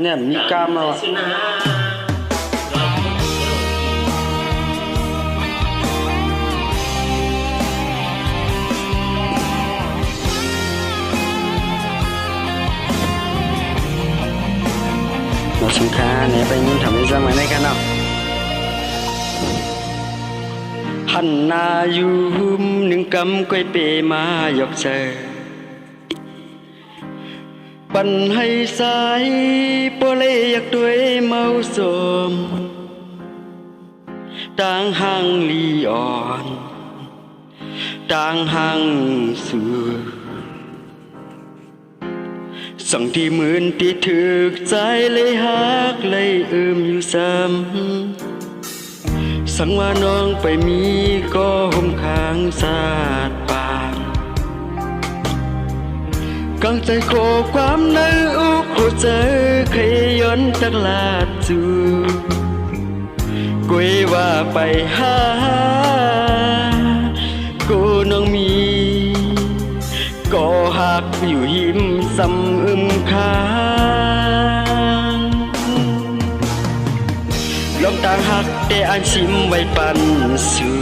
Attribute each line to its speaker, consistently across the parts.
Speaker 1: เนี่ยมีกล้ามมาว่ะ
Speaker 2: สุนา
Speaker 1: một súng khá né ไปยิ้มทำให้สมัยในกันเนา ปันให้สายปเลอยากด้วยเมาสมต่างห่างลีอ่อนต่างห่างสู่สั่งที่หมื่นที่ถึกใจเลยฮักเลยเอิมอยู่ซ้ำสั่งว่าน้องไปมีก็ห่มข้างสาด กังใจโคความในอุกหัวใจเคยย้อนตักลาดจูกุยว่าไปหากูน้องมีก็หักอยู่หิมสำอึมคางลองต่างหักแต่อันชิมไว้ปันสู่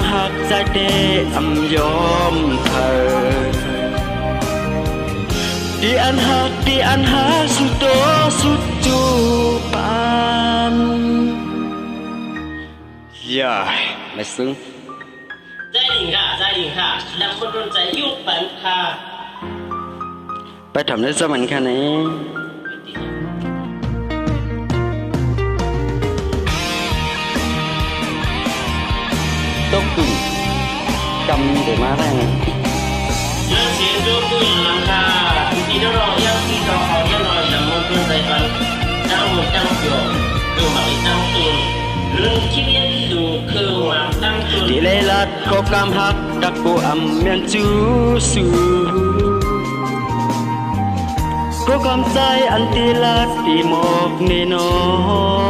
Speaker 1: งหักใจเตอำยอมเธอ di an hak di an hak suto sutu pan ya mày xứng
Speaker 2: ใจดิ่งค่ะใจดิ่งค่ะดังบนดนใจยุคปันค่ะ
Speaker 1: phải thẩm đến cho mình khả này tốt cưng cầm để má ra này
Speaker 2: เรื่องเสียงโจกุยหลังค่ะที่นรอยังที่รอเขายังรอดังบนดนใจปันตั้งหมดตั้งโยดูหมักตั้งตุน เรื่องชีวิตดูคือหมักตั้งตุน
Speaker 1: đi lấy lát có cam hắc đặc bộ ẩm miền chú su có cam trái ăn tì lát tì mọc nê nong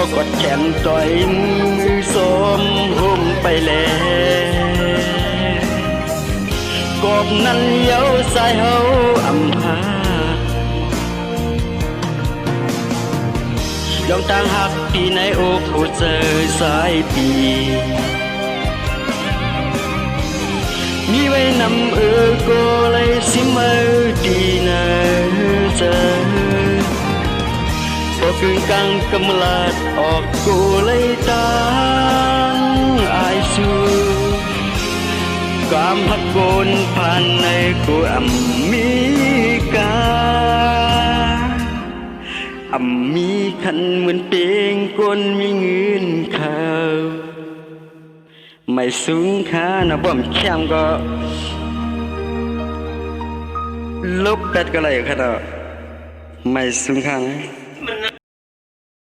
Speaker 1: ก็กดแขนต่อยมือสมหุ่มไปแล้วกบนั้นเย้าสายเฮาอำพาลองตั้งหักปีในโอกผู้เจอสายปีมีไว้นำเออโกเลยสิเมอ Có cưng căng cầm lạt ọt cô lấy tang ai su Cảm hắc côn phan này cô ẩm mi ca ẩm mi khăn mượn tiếng côn mi ngươn khao Mày xuống khá nó bỏm khem có lúc tết có lại khá đó Mày xuống khăn ấy
Speaker 2: มันน